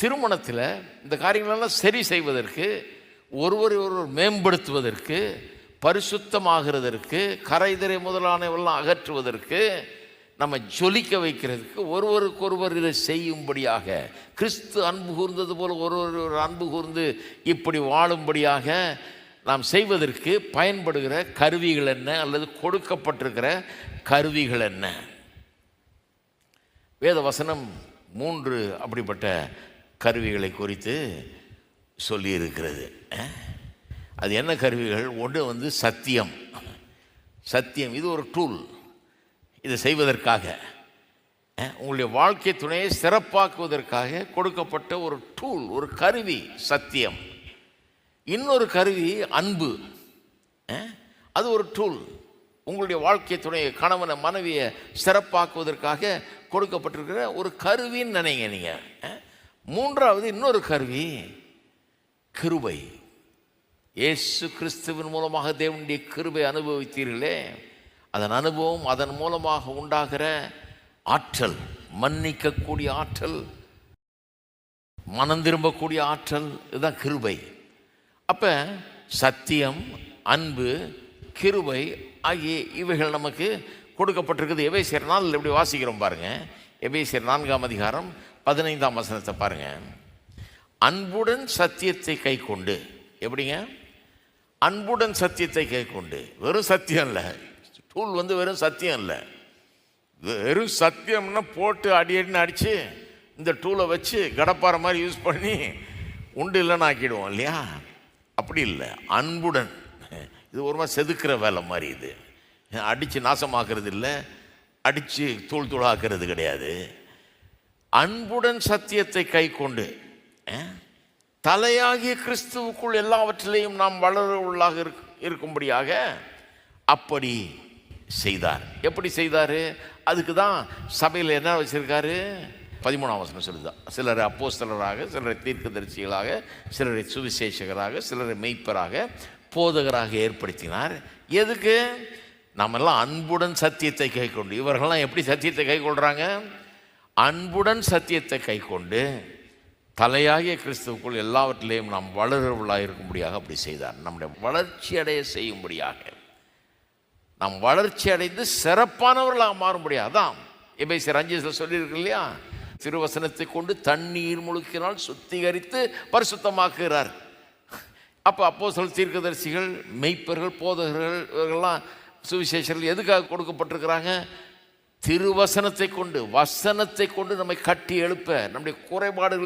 திருமணத்தில் இந்த காரியங்களெல்லாம் சரி செய்வதற்கு ஒருவரை ஒருவர் மேம்படுத்துவதற்கு பரிசுத்தமாகிறதற்கு கரைதிரை முதலானவெல்லாம் அகற்றுவதற்கு நம்ம ஜொலிக்க வைக்கிறதுக்கு ஒருவருக்கொருவர் இதை செய்யும்படியாக கிறிஸ்து அன்பு கூர்ந்தது போல ஒருவர் ஒரு அன்பு கூர்ந்து இப்படி வாழும்படியாக நாம் செய்வதற்கு பயன்படுகிற கருவிகள் என்ன? அல்லது கொடுக்கப்பட்டிருக்கிற கருவிகள் என்ன? வேத வசனம் மூன்று அப்படிப்பட்ட கருவிகளை குறித்து சொல்லியிருக்கிறது. அது என்ன கருவிகள்? ஒன்று வந்து சத்தியம். சத்தியம் இது ஒரு டூல் இதை செய்வதற்காக. உங்களுடைய வாழ்க்கை துணையை சிறப்பாக்குவதற்காக கொடுக்கப்பட்ட ஒரு டூல் ஒரு கருவி சத்தியம். இன்னொரு கருவி அன்பு. அது ஒரு டூல் உங்களுடைய வாழ்க்கை துணையை கணவனை மனைவியை சிறப்பாக்குவதற்காக கொடுக்கப்பட்டிருக்கிற ஒரு கருவின்னு நினைங்க நீங்கள் மூன்றாவது இன்னொரு கருவி கிருபை. இயேசு கிறிஸ்துவின் மூலமாக தேவனுடைய கிருபை அனுபவித்தீர்களே அதன் அனுபவம் அதன் மூலமாக உண்டாகிற ஆற்றல் மன்னிக்கக்கூடிய ஆற்றல் மனம் திரும்பக்கூடிய ஆற்றல் இதுதான் கிருபை. அப்போ சத்தியம் அன்பு கிருபை ஆகிய இவைகள் நமக்கு கொடுக்கப்பட்டிருக்குது. எபேசியர் நாள் எப்படி வாசிக்கிறோம் பாருங்கள் எபேசியர் நான்காம் அதிகாரம் பதினைந்தாம் வசனத்தை பாருங்க. அன்புடன் சத்தியத்தை கை கொண்டு எப்படிங்க? அன்புடன் சத்தியத்தை கை கொண்டு வெறும் சத்தியம் இல்லை. டூல் வந்து வெறும் சத்தியம் இல்லை. வெறும் சத்தியம்னா போட்டு அடி அடின்னு அடித்து இந்த டூலை வச்சு கடப்பாறை மாதிரி யூஸ் பண்ணி உண்டு இல்லைன்னு ஆக்கிடுவோம் இல்லையா? அப்படி இல்லை. அன்புடன். இது ஒரு மாதிரி செதுக்கிற வேலை மாதிரி இது. அடித்து நாசமாக்குறது இல்லை. அடித்து தூள் தூளாக்குறது கிடையாது. அன்புடன் சத்தியத்தை கை கொண்டு தலையாகிய கிறிஸ்துவுக்குள் எல்லாவற்றிலையும் நாம் வளர உள்ளாக இருக்- இருக்கும்படியாக அப்படி செய்தார். எப்படி செய்தார்? அதுக்கு தான் சபையில் என்ன வச்சிருக்காரு? பதிமூணாம் வசனம் சொல்லுதான் சிலர் அப்போஸ்தலராக சிலரை தீர்க்கதரிசிகளாக சிலரை சுவிசேஷகராக சிலரை மெய்ப்பராக போதகராக ஏற்படுத்தினார். எதுக்கு? நம்மெல்லாம் அன்புடன் சத்தியத்தை கை கொண்டு இவர்கள்லாம் எப்படி சத்தியத்தை கை கொள்கிறாங்க அன்புடன் சத்தியத்தை கை கொண்டு தலையாகிய கிறிஸ்துவுக்குள் எல்லாவற்றிலேயும் நாம் வளரவர்களாக இருக்கும்படியாக அப்படி செய்தார். நம்முடைய வளர்ச்சி அடைய செய்யும்படியாக. நாம் வளர்ச்சி அடைந்து சிறப்பானவர்களாக மாறும்படியாக. அதான் எபேசியர் அஞ்சு சொல்லியிருக்கு இல்லையா? திருவசனத்தை கொண்டு தண்ணீர் முழுக்கினால் சுத்திகரித்து பரிசுத்தமாக்குகிறார். அப்போ அப்போ சொல் தீர்க்கதரிசிகள் மெய்ப்பர்கள் போதகர்கள் இவர்கள்லாம் சுவிசேஷர்கள் எதுக்காக கொடுக்கப்பட்டிருக்கிறாங்க? திருவசனத்தை கொண்டு வசனத்தை கொண்டு நம்மை கட்டி எழுப்ப நம்முடைய குறைபாடுகள்